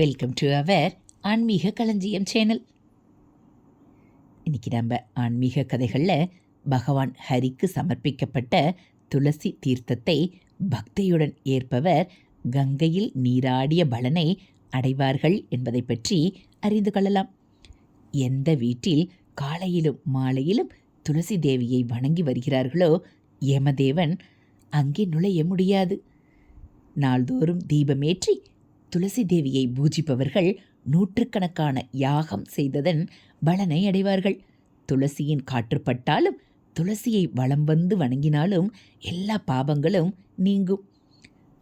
Welcome to our ஆன்மீக களஞ்சியம் channel இன்னைக்கு நம்ம ஆன்மீக கதைகளில் பகவான் ஹரிக்கு சமர்ப்பிக்கப்பட்ட துளசி தீர்த்தத்தை பக்தியுடன் ஏற்பவர் கங்கையில் நீராடிய பலனை அடைவார்கள் என்பதை பற்றி அறிந்து கொள்ளலாம். எந்த வீட்டில் காலையிலும் மாலையிலும் துளசி தேவியை வணங்கி வருகிறார்களோ யமதேவன் அங்கே நுழைய முடியாது. நாள்தோறும் தீபமேற்றி துளசி தேவியை பூஜிப்பவர்கள் நூற்றுக்கணக்கான யாகம் செய்ததன் பலனை அடைவார்கள். துளசியின் காற்றுப்பட்டாலும் துளசியை வளம் வந்து வணங்கினாலும் எல்லா பாவங்களும் நீங்கும்.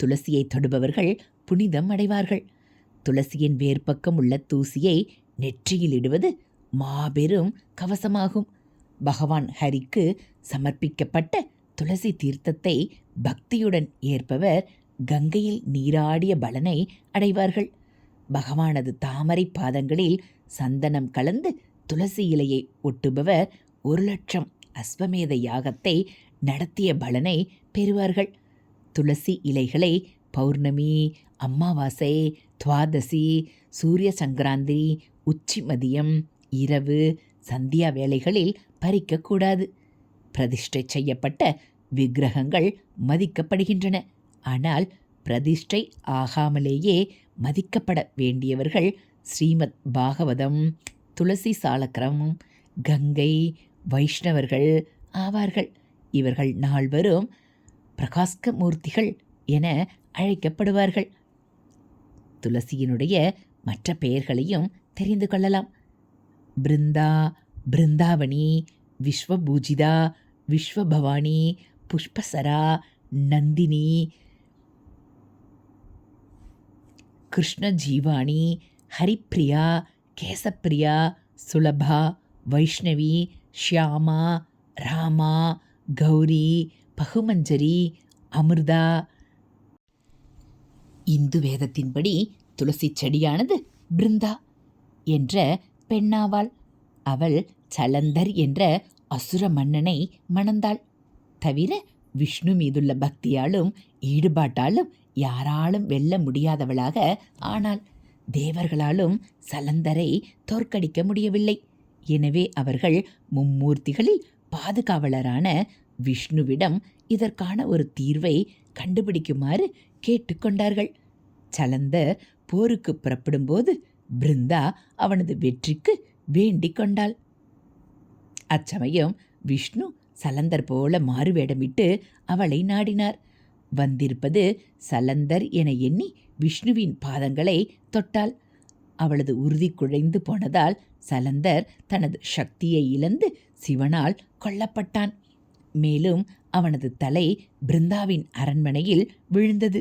துளசியை தொடுபவர்கள் புனிதம் அடைவார்கள். துளசியின் வேர்ப்பக்கம் உள்ள தூசியை நெற்றியில் இடுவது மாபெரும் கவசமாகும். பகவான் ஹரிக்கு சமர்ப்பிக்கப்பட்ட துளசி தீர்த்தத்தை பக்தியுடன் ஏற்பவர் கங்கையில் நீராடிய பலனை அடைவார்கள். பகவானது தாமரை பாதங்களில் சந்தனம் கலந்து துளசி இலையை ஒட்டுபவர் ஒரு லட்சம் அஸ்வமேத யாகத்தை நடத்திய பலனை பெறுவார்கள். துளசி இலைகளை பௌர்ணமி அமாவாசை துவாதசி சூரிய சங்கராந்தி உச்சி மதியம் இரவு சந்தியா வேளைகளில் பறிக்கக்கூடாது. பிரதிஷ்டை செய்யப்பட்ட விக்கிரகங்கள் மதிக்கப்படுகின்றன. ஆனால் பிரதிஷ்டை ஆகாமலேயே மதிக்கப்பட வேண்டியவர்கள் ஸ்ரீமத் பாகவதம் துளசி சாலக்கிரம் கங்கை வைஷ்ணவர்கள் ஆவார்கள். இவர்கள் நால்வரும் பிரகாஷ்க மூர்த்திகள் என அழைக்கப்படுவார்கள். துளசியினுடைய மற்ற பெயர்களையும் தெரிந்து கொள்ளலாம். பிருந்தா பிருந்தாவணி விஸ்வபூஜிதா விஸ்வபவானி புஷ்பசரா நந்தினி கிருஷ்ணஜீவானி ஹரிப்ரியா கேசப்பிரியா சுலபா வைஷ்ணவி ஷியாமா ராமா கௌரி பகுமஞ்சரி அமிர்தா இந்து வேதத்தின்படி துளசி செடியானது பிருந்தா என்ற பெண்ணாவாள். அவள் சலந்தர் என்ற அசுர மன்னனை மணந்தாள். தவிர விஷ்ணு மீதுள்ள பக்தியாலும் ஈடுபாட்டாலும் யாராலும் வெல்ல முடியாதவளாக ஆனாள் தேவர்களாலும் சலந்தரை தோற்கடிக்க முடியவில்லை. எனவே அவர்கள் மும்மூர்த்திகளில் பாதுகாவலரான விஷ்ணுவிடம் இதற்கான ஒரு தீர்வை கண்டுபிடிக்குமாறு கேட்டுக்கொண்டார்கள் சலந்தர் போருக்கு புறப்படும்போது பிருந்தா அவனது வெற்றிக்கு வேண்டிக் கொண்டாள். அச்சமயம் விஷ்ணு சலந்தர் போல மாறுவேடமிட்டு அவளை நாடினார். வந்திருப்பது சலந்தர் என எண்ணி விஷ்ணுவின் பாதங்களை தொட்டாள். அவளது உறுதி குழைந்து போனதால் சலந்தர் தனது சக்தியை இழந்து சிவனால் கொல்லப்பட்டான். மேலும் அவனது தலை பிருந்தாவின் அரண்மனையில் விழுந்தது.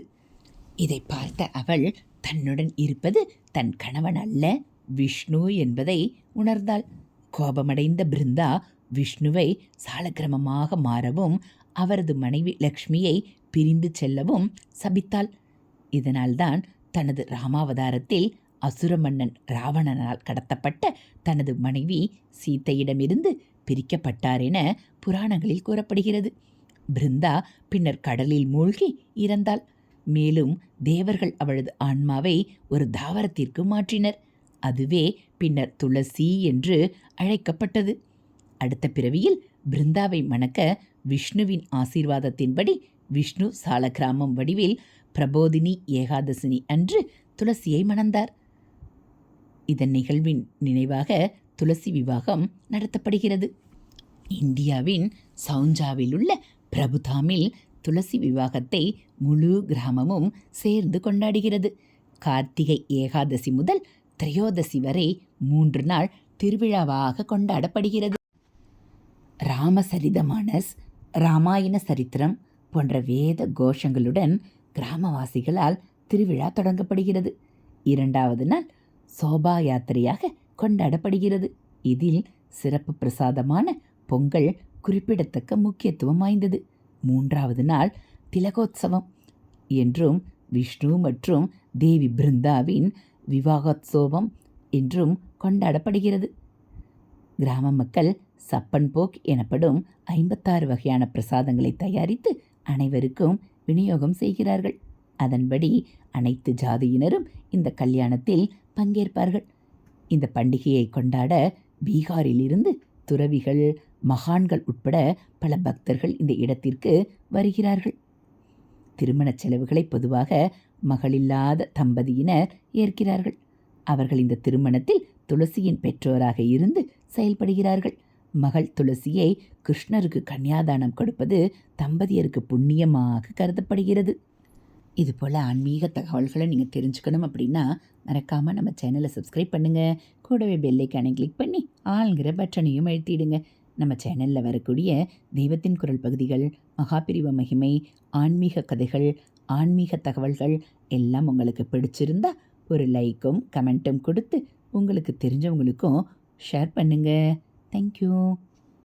இதை பார்த்த அவள் தன்னுடன் இருப்பது தன் கணவன் அல்ல விஷ்ணு என்பதை உணர்ந்தாள். கோபமடைந்த பிருந்தா விஷ்ணுவை சாலக்கிரமமாக மாறவும் அவரது மனைவி லக்ஷ்மியை பிரிந்து செல்லவும் சபித்தாள். இதனால்தான் தனது ராமாவதாரத்தில் அசுர மன்னன் ராவணனால் கடத்தப்பட்ட தனது மனைவி சீத்தையிடமிருந்து பிரிக்கப்பட்டார் என புராணங்களில் கூறப்படுகிறது. பிருந்தா பின்னர் கடலில் மூழ்கி இறந்தாள். மேலும் தேவர்கள் அவளது ஆன்மாவை ஒரு தாவரத்திற்கு மாற்றினர். அதுவே பின்னர் துளசி என்று அழைக்கப்பட்டது. அடுத்த பிறவியில் பிருந்தாவை மணக்க விஷ்ணுவின் ஆசீர்வாதத்தின்படி விஷ்ணு சாலகிராமம் வடிவில் பிரபோதினி ஏகாதசினி அன்று துளசியை மணந்தார். இதன் நிகழ்வின் நினைவாக துளசி விவாகம் நடத்தப்படுகிறது. இந்தியாவின் சவுஞ்சாவில் உள்ள பிரபுதாமில் துளசி விவாகத்தை முழு கிராமமும் சேர்ந்து கொண்டாடுகிறது. கார்த்திகை ஏகாதசி முதல் திரையோதசி வரை மூன்று நாள் திருவிழாவாக கொண்டாடப்படுகிறது. ராமசரிதமானஸ் ராமாயண சரித்திரம் போன்ற வேத கோஷங்களுடன் கிராமவாசிகளால் திருவிழா தொடங்கப்படுகிறது. இரண்டாவது நாள் சோபா யாத்திரையாக கொண்டாடப்படுகிறது. இதில் சிறப்பு பிரசாதமான பொங்கல் குறிப்பிடத்தக்க முக்கியத்துவம் வாய்ந்தது. மூன்றாவது நாள் திலகோத்சவம். என்றும் விஷ்ணு மற்றும் தேவி பிருந்தாவின் விவாகோத்சவம் என்றும் கொண்டாடப்படுகிறது. கிராம மக்கள் சப்பன் போக் எனப்படும் ஐம்பத்தாறு வகையான பிரசாதங்களை தயாரித்து அனைவருக்கும் விநியோகம் செய்கிறார்கள். அதன்படி அனைத்து ஜாதியினரும் இந்த கல்யாணத்தில் பங்கேற்பார்கள். இந்த பண்டிகையை கொண்டாட பீகாரிலிருந்து துறவிகள் மகான்கள் உட்பட பல பக்தர்கள் இந்த இடத்திற்கு வருகிறார்கள். திருமணச் செலவுகளை பொதுவாக மகளில்லாத தம்பதியினர் ஏற்கிறார்கள். அவர்கள் இந்த திருமணத்தில் துளசியின் பெற்றோராக இருந்து செயல்படுகிறார்கள். மகள் துளசியை கிருஷ்ணருக்கு கன்னியாதானம் கொடுப்பது தம்பதியருக்கு புண்ணியமாக கருதப்படுகிறது. இது போல் ஆன்மீக தகவல்களை நீங்கள் தெரிஞ்சுக்கணும் அப்படின்னா மறக்காமல் நம்ம சேனலை சப்ஸ்கிரைப் பண்ணுங்கள் கூடவே பெல்லைக்கானை கிளிக் பண்ணி ஆளுங்கிற பட்டனையும் அழுத்திடுங்க. நம்ம சேனலில் வரக்கூடிய தெய்வத்தின் குரல் பகுதிகள் மகாபிரிவ மகிமை ஆன்மீக கதைகள் ஆன்மீக தகவல்கள் எல்லாம் உங்களுக்கு பிடிச்சிருந்தா ஒரு லைக்கும் கமெண்ட்டும் கொடுத்து உங்களுக்கு தெரிஞ்சவங்களுக்கும் ஷேர் பண்ணுங்கள் Thank you.